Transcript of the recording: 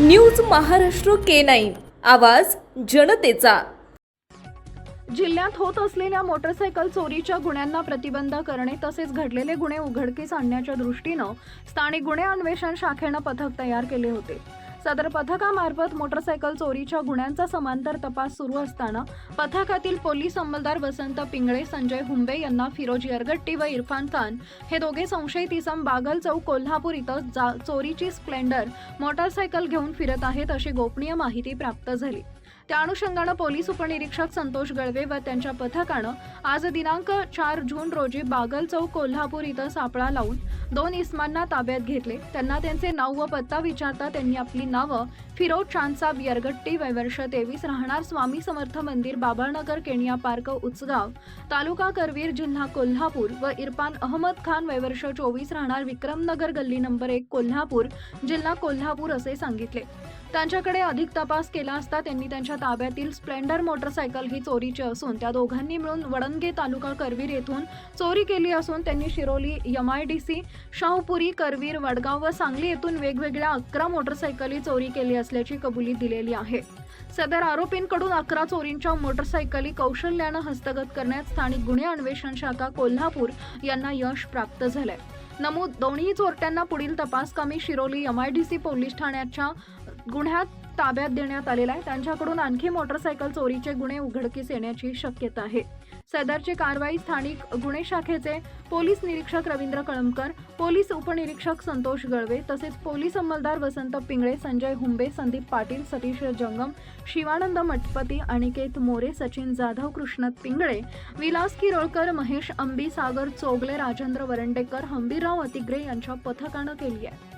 News Maharashtra K nine. आवाज जनतेचा. जिल्ह्यात होत असलेल्या मोटरसायकल चोरीच्या गुन्ह्यांना प्रतिबंध करणे तसेच घडलेले गुन्हे उघडकीस आणण्याच्या दृष्टीनं स्थानिक गुन्हे अन्वेषण शाखेनं पथक तयार केले होते. सदर पथकामार्फत मोटरसायकल चोरीच्या गुन्ह्यांचा समांतर तपास सुरू असताना पथकातील पोलीस अंमलदार वसंत पिंगळे संजय हुंबे यांना फिरोज यरगट्टी व इरफान खान हे दोघे संशयित इसम बागल चौक कोल्हापूर इथं जा चोरीची स्प्लेंडर मोटारसायकल घेऊन फिरत आहेत अशी गोपनीय माहिती प्राप्त झाली. त्या अनुषंगानं पोलीस उपनिरीक्षक संतोष गळवे व त्यांच्या पथकानं आज दिनांक चार जून रोजी बागल चौक कोल्हापूर इथं सापळा लावून दोन इस्मांना ताब्यात घेतले. त्यांना त्यांचे नाव व पत्ता विचारता त्यांनी आपली नावं फिरोज चांदसाब यरगट्टी वय वर्ष तेवीस राहणार स्वामी समर्थ मंदिर बाबाळनगर केनिया पार्क उचगाव तालुका करवीर जिल्हा कोल्हापूर व इरफान अहमद खान वय वर्ष चोवीस राहणार विक्रमनगर गल्ली नंबर एक कोल्हापूर जिल्हा कोल्हापूर असे सांगितले. त्यांच्याकडे अधिक तपास केला असता त्यांनी त्यांच्या ताब्यातील स्प्लेंडर मोटरसायकल ही चोरीची असून त्या दोघांनी मिळून वडणगे तालुका करवीर येथून चोरी केली असून त्यांनी Shiroli M I D C Shahupuri Karveer Vadgaon व सांगली येथून वेगवेगळ्या अकरा मोटरसायकली चोरी केली असल्याची कबुली दिलेली आहे. सदर आरोपींकडून अकरा चोरींच्या मोटरसायकली कौशल्यानं हस्तगत करण्यात स्थानिक गुन्हे अन्वेषण शाखा कोल्हापूर यांना यश प्राप्त झालंय. नमूद दोन्ही चोरट्यांना पुढील तपास कमी शिरोली सी पोलीस ठाण्याच्या गुन्ह्यात ताब्यात देण्यात आलेला आहे. त्यांच्याकडून आणखी मोटरसायकल चोरीचे गुन्हे उघडकीस येण्याची शक्यता आहे. सदरची कारवाई स्थानिक गुन्हे शाखेचे पोलीस निरीक्षक रवींद्र कळमकर पोलीस उपनिरीक्षक संतोष गळवे तसेच पोलीस अंमलदार वसंत पिंगळे संजय हुंबे संदीप पाटील सतीश जंगम शिवानंद मठपती अनिकेत मोरे सचिन जाधव कृष्ण पिंगळे विलास किरोळकर महेश अंबी सागर चोगले राजेंद्र वरंडेकर हंबीरराव अतिग्रे यांच्या पथकानं केली आहे.